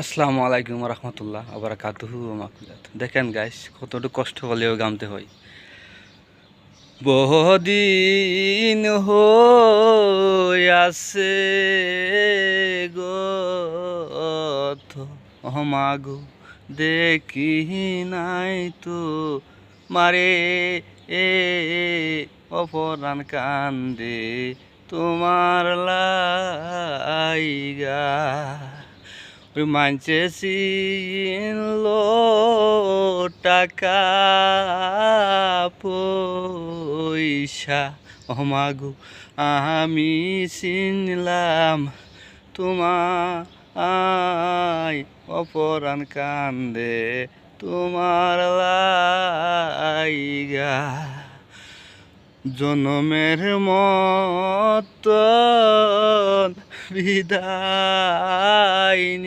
আসসালামু আলাইকুম রহমতুল্লাহ আবার কাতুহু মাকুলাত দেখেন গাইস কতটুকু কষ্ট হলেও গামতে হয়। বহুদিন আছে গত মাগো দেখি নাই তো মারে এ অপরাণ কান্দে তোমার লাইগা। মানছে টাকা পয়সা। অমাগু আমি চিনলাম তোমায়। অপরাণ কান্দে তোমার লাইগা। জনমের মতন বিদায়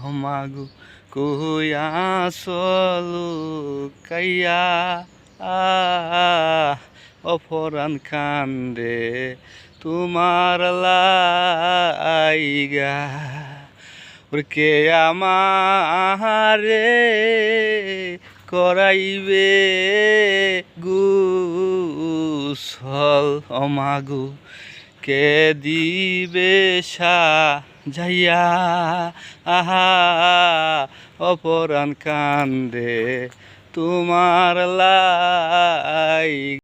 হমাগু কইয়া চলু কাইয়া অপরাণ কান্দে তোমার লাইগা। ওরে কে আমারে করাইবে গুসল? অমাগু কে দিবে যাইয়া আহা অপরাণ কান্দে তোমার লাই